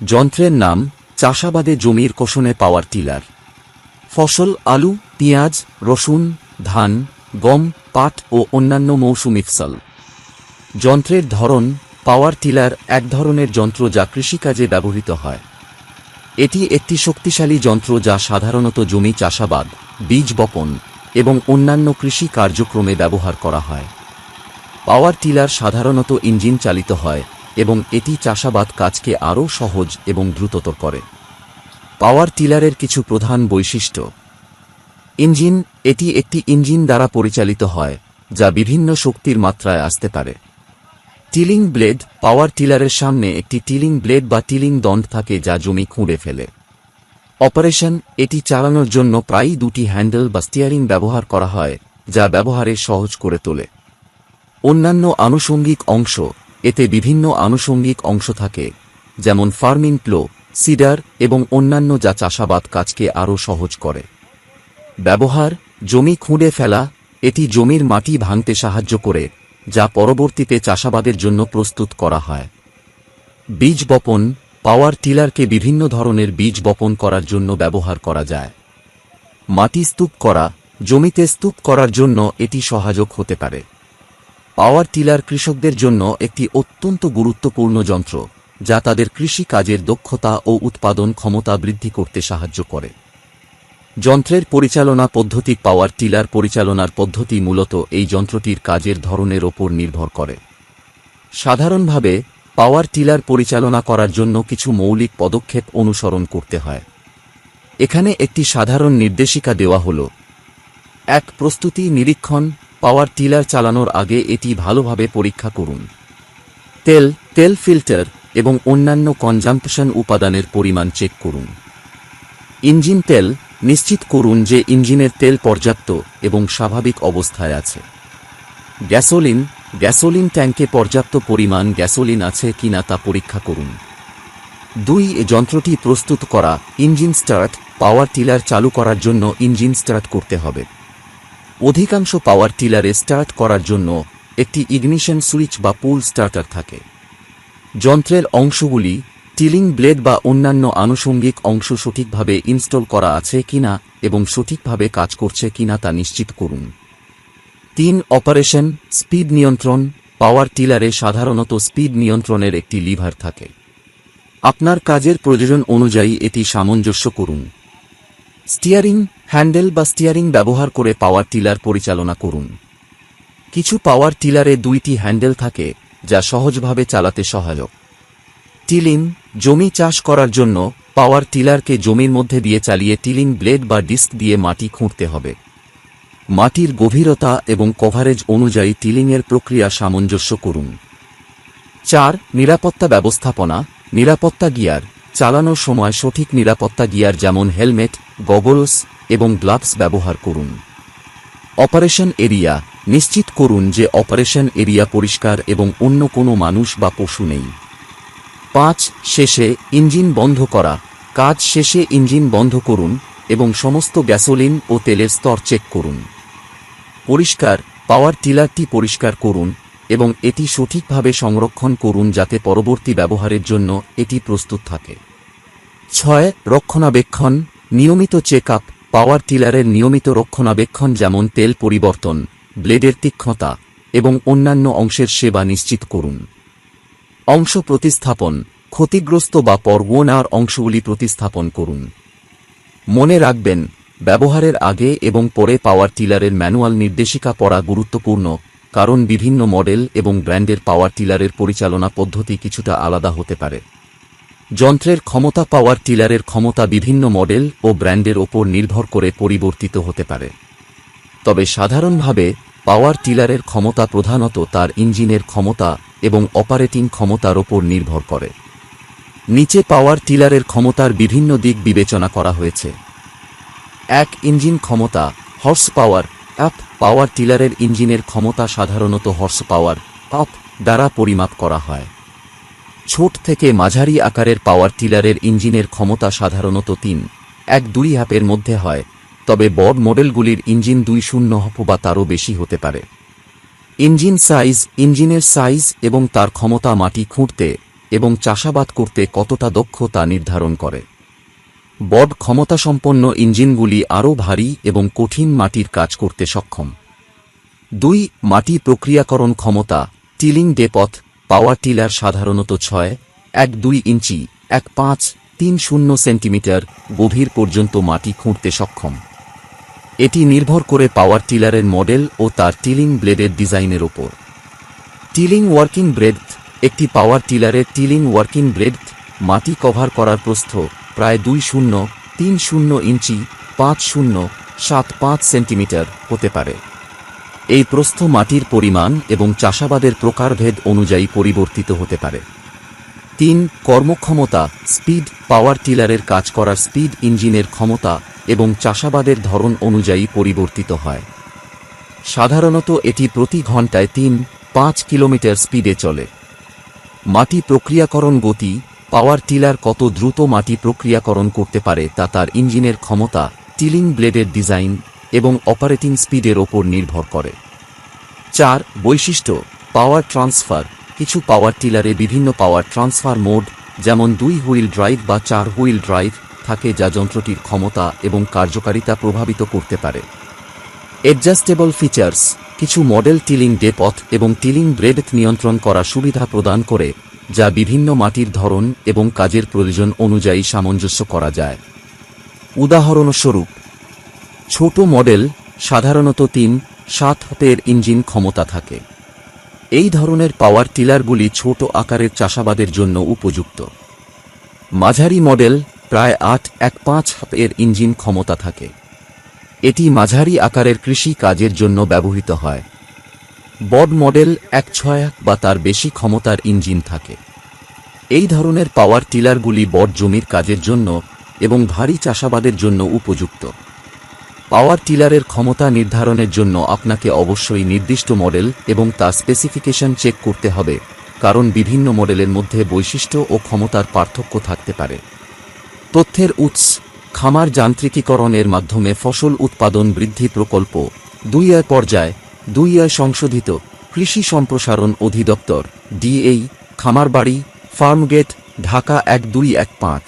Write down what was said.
যন্ত্রের নাম চাষাবাদে জমির কোষণে পাওয়ার টিলার। ফসল, আলু, পেঁয়াজ, রসুন, ধান, গম, পাট ও অন্যান্য মৌসুমি ফসল। যন্ত্রের ধরন, পাওয়ার টিলার এক ধরনের যন্ত্র যা কৃষিকাজে ব্যবহৃত হয়। এটি একটি শক্তিশালী যন্ত্র যা সাধারণত জমি চাষাবাদ, বীজ বপন এবং অন্যান্য কৃষি কার্যক্রমে ব্যবহার করা হয়। পাওয়ার টিলার সাধারণত ইঞ্জিন চালিত হয় এবং এটি চাষাবাদ কাজকে আরও সহজ এবং দ্রুততর করে। পাওয়ার টিলারের কিছু প্রধান বৈশিষ্ট্য। ইঞ্জিন, এটি একটি ইঞ্জিন দ্বারা পরিচালিত হয়, যা বিভিন্ন শক্তির মাত্রায় আসতে পারে। টিলিং ব্লেড, পাওয়ার টিলারের সামনে একটি টিলিং ব্লেড বা টিলিং দণ্ড থাকে যা জমি খুঁড়ে ফেলে। অপারেশন, এটি চালানোর জন্য প্রায়ই দুটি হ্যান্ডেল বা স্টিয়ারিং ব্যবহার করা হয়, যা ব্যবহারে সহজ করে তোলে। অন্যান্য আনুষঙ্গিক অংশ এতে বিভিন্ন আনুষঙ্গিক অংশ থাকে, যেমন ফার্মিং প্লো সিডার এবং অন্যান্য যা চাষাবাদ কাজকে আরও সহজ করে। ব্যবহার, জমি খুঁড়ে ফেলা, এটি জমির মাটি ভাঙতে সাহায্য করে, যা পরবর্তীতে চাষাবাদের জন্য প্রস্তুত করা হয়। বীজ বপন, পাওয়ার টিলারকে বিভিন্ন ধরনের বীজ বপন করার জন্য ব্যবহার করা যায়। মাটি স্তূপ করা, জমিতে স্তূপ করার জন্য এটি সহায়ক হতে পারে। পাওয়ার টিলার কৃষকদের জন্য একটি অত্যন্ত গুরুত্বপূর্ণ যন্ত্র, যা তাদের কৃষি কাজের দক্ষতা ও উৎপাদন ক্ষমতা বৃদ্ধি করতে সাহায্য করে। যন্ত্রের পরিচালনা পদ্ধতি পাওয়ার টিলার পরিচালনার পদ্ধতি মূলত এই যন্ত্রটির কাজের ধরনের ওপর নির্ভর করে। সাধারণভাবে, পাওয়ার টিলার পরিচালনা করার জন্য কিছু মৌলিক পদক্ষেপ অনুসরণ করতে হয়। এখানে একটি সাধারণ নির্দেশিকা দেওয়া হল। এক প্রস্তুতি নিরীক্ষণ পাওয়ার টিলার চালানোর আগে এটি ভালোভাবে পরীক্ষা করুন। তেল তেল ফিল্টার এবং অন্যান্য কনজাম্পশন উপাদানের পরিমাণ চেক করুন। ইঞ্জিন তেল নিশ্চিত করুন যে ইঞ্জিনের তেল পর্যাপ্ত এবং স্বাভাবিক অবস্থায় আছে। গ্যাসোলিন গ্যাসোলিন ট্যাঙ্কে পর্যাপ্ত পরিমাণ গ্যাসোলিন আছে কিনা তা পরীক্ষা করুন। দুই, এ যন্ত্রটি প্রস্তুত করা, ইঞ্জিন স্টার্ট, পাওয়ার টিলার চালু করার জন্য ইঞ্জিন স্টার্ট করতে হবে। অধিকাংশ পাওয়ার টিলারে স্টার্ট করার জন্য একটি ইগনিশন সুইচ বা পুল স্টার্টার থাকে। যন্ত্রের অংশগুলি টিলিং ব্লেড বা অন্যান্য আনুষঙ্গিক অংশ সঠিকভাবে ইনস্টল করা আছে কিনা এবং সঠিকভাবে কাজ করছে কিনা তা নিশ্চিত করুন। তিন অপারেশন স্পিড নিয়ন্ত্রণ পাওয়ার টিলারে সাধারণত স্পিড নিয়ন্ত্রণের একটি লিভার থাকে। আপনার কাজের প্রয়োজন অনুযায়ী এটি সামঞ্জস্য করুন। স্টিয়ারিং হ্যান্ডেল বা স্টিয়ারিং ব্যবহার করে পাওয়ার টিলার পরিচালনা করুন। কিছু পাওয়ার টিলারে দুইটি হ্যান্ডেল থাকে, যা সহজভাবে চালাতে সহায়ক। টিলিং, জমি চাষ করার জন্য পাওয়ার টিলারকে জমির মধ্যে দিয়ে চালিয়ে টিলিং ব্লেড বা ডিস্ক দিয়ে মাটি খুঁড়তে হবে। মাটির গভীরতা এবং কভারেজ অনুযায়ী টিলিংয়ের প্রক্রিয়া সামঞ্জস্য করুন। চার, নিরাপত্তা ব্যবস্থাপনা। নিরাপত্তা গিয়ার চালানোর সময় সঠিক নিরাপত্তা গিয়ার যেমন হেলমেট, গগলস এবং গ্লাভস ব্যবহার করুন। অপারেশন এরিয়া, নিশ্চিত করুন যে অপারেশন এরিয়া পরিষ্কার এবং অন্য কোনো মানুষ বা পশু নেই। পাঁচ, শেষে ইঞ্জিন বন্ধ করা। কাজ শেষে ইঞ্জিন বন্ধ করুন এবং সমস্ত গ্যাসোলিন ও তেলের স্তর চেক করুন। পরিষ্কার, পাওয়ার টিলারটি পরিষ্কার করুন এবং এটি সঠিকভাবে সংরক্ষণ করুন যাতে পরবর্তী ব্যবহারের জন্য এটি প্রস্তুত থাকে। ছয়, রক্ষণাবেক্ষণ, নিয়মিত চেক আপ পাওয়ার টিলারের নিয়মিত রক্ষণাবেক্ষণ যেমন তেল পরিবর্তন, ব্লেডের তীক্ষ্ণতা এবং অন্যান্য অংশের সেবা নিশ্চিত করুন। অংশ প্রতিস্থাপন, ক্ষতিগ্রস্ত বা পর্বনার অংশগুলি প্রতিস্থাপন করুন। মনে রাখবেন, ব্যবহারের আগে এবং পরে পাওয়ার টিলারের ম্যানুয়াল নির্দেশিকা পড়া গুরুত্বপূর্ণ, কারণ বিভিন্ন মডেল এবং ব্র্যান্ডের পাওয়ার টিলারের পরিচালনা পদ্ধতি কিছুটা আলাদা হতে পারে। যন্ত্রের ক্ষমতা পাওয়ার টিলারের ক্ষমতা বিভিন্ন মডেল ও ব্র্যান্ডের ওপর নির্ভর করে পরিবর্তিত হতে পারে। তবে সাধারণভাবে, পাওয়ার টিলারের ক্ষমতা প্রধানত তার ইঞ্জিনের ক্ষমতা এবং অপারেটিং ক্ষমতার ওপর নির্ভর করে। নিচে পাওয়ার টিলারের ক্ষমতার বিভিন্ন দিক বিবেচনা করা হয়েছে। এক ইঞ্জিন ক্ষমতা হর্স পাওয়ার অ্যাপ, পাওয়ার টিলারের ইঞ্জিনের ক্ষমতা সাধারণত হর্স পাওয়ার আপ দ্বারা পরিমাপ করা হয়। ছোট থেকে মাঝারি আকারের পাওয়ার টিলারের ইঞ্জিনের ক্ষমতা সাধারণত তিন। এক দুই হ্যাপের মধ্যে হয়, তবে বড় মডেলগুলির ইঞ্জিন দুই শূন্য হপ বা তারও বেশি হতে পারে। ইঞ্জিন সাইজ, ইঞ্জিনের সাইজ এবং তার ক্ষমতা মাটি খুঁড়তে এবং চাষাবাদ করতে কতটা দক্ষ তা নির্ধারণ করে। বড ক্ষমতাসম্পন্ন ইঞ্জিনগুলি আরও ভারী এবং কঠিন মাটির কাজ করতে সক্ষম। দুই, মাটি প্রক্রিয়াকরণ ক্ষমতা, টিলিং ডেপথ পাওয়ার টিলার সাধারণত ছয়, এক দুই ইঞ্চি, এক পাঁচ, তিন শূন্য সেন্টিমিটার গভীর পর্যন্ত মাটি খুঁড়তে সক্ষম। এটি নির্ভর করে পাওয়ার টিলারের মডেল ও তার টিলিং ব্লেডের ডিজাইনের ওপর। টিলিং ওয়ার্কিং ব্রেডথ, একটি পাওয়ার টিলারের টিলিং ওয়ার্কিং ব্রেডথ, মাটি কভার করার প্রস্থ প্রায় দুই শূন্য, তিন শূন্য ইঞ্চি, পাঁচ শূন্য, সাত পাঁচ সেন্টিমিটার হতে পারে। এই প্রস্থ মাটির পরিমাণ এবং চাষাবাদের প্রকারভেদ অনুযায়ী পরিবর্তিত হতে পারে। তিন, কর্মক্ষমতা, স্পিড, পাওয়ার টিলারের কাজ করার স্পিড ইঞ্জিনের ক্ষমতা এবং চাষাবাদের ধরন অনুযায়ী পরিবর্তিত হয়। সাধারণত এটি প্রতি ঘন্টায় তিন, পাঁচ কিলোমিটার স্পিডে চলে। মাটি প্রক্রিয়াকরণ গতি, পাওয়ার টিলার কত দ্রুত মাটি প্রক্রিয়াকরণ করতে পারে তা তার ইঞ্জিনের ক্ষমতা, টিলিং ব্লেডের ডিজাইন এবং অপারেটিং স্পিডের ওপর নির্ভর করে। চার, বৈশিষ্ট্য, পাওয়ার ট্রান্সফার। কিছু পাওয়ার টিলারে বিভিন্ন পাওয়ার ট্রান্সফার মোড, যেমন দুই হুইল ড্রাইভ বা চার হুইল ড্রাইভ, থাকে যা যন্ত্রটির ক্ষমতা এবং কার্যকারিতা প্রভাবিত করতে পারে। অ্যাডজাস্টেবল ফিচার্স কিছু মডেল টিলিং ডেপথ এবং টিলিং ব্রেডথ নিয়ন্ত্রণ করা সুবিধা প্রদান করে, যা বিভিন্ন মাটির ধরন এবং কাজের প্রয়োজন অনুযায়ী সামঞ্জস্য করা যায়। উদাহরণস্বরূপ ছোট মডেল সাধারণত তিন, সাত হাতের ইঞ্জিন ক্ষমতা থাকে। এই ধরনের পাওয়ার টিলারগুলি ছোট আকারের চাষাবাদের জন্য উপযুক্ত। মাঝারি মডেল প্রায় আট, এক পাঁচ হাতের ইঞ্জিন ক্ষমতা থাকে। এটি মাঝারি আকারের কৃষি কাজের জন্য ব্যবহৃত হয়। বড মডেল এক ছয় বা তার বেশি ক্ষমতার ইঞ্জিন থাকে। এই ধরনের পাওয়ার টিলারগুলি বড জমির কাজের জন্য এবং ভারী চাষাবাদের জন্য উপযুক্ত। পাওয়ার টিলারের ক্ষমতা নির্ধারণের জন্য আপনাকে অবশ্যই নির্দিষ্ট মডেল এবং তার স্পেসিফিকেশন চেক করতে হবে, কারণ বিভিন্ন মডেলের মধ্যে বৈশিষ্ট্য ও ক্ষমতার পার্থক্য থাকতে পারে। তথ্যের উৎস, খামার যান্ত্রিকীকরণের মাধ্যমে ফসল উৎপাদন বৃদ্ধি প্রকল্প, দুই আয় পর্যায়, দুই আয় সংশোধিত কৃষি সম্প্রসারণ অধিদপ্তর ডিএই খামারবাড়ি, ফার্মগেট, ঢাকা এক দুই এক পাঁচ।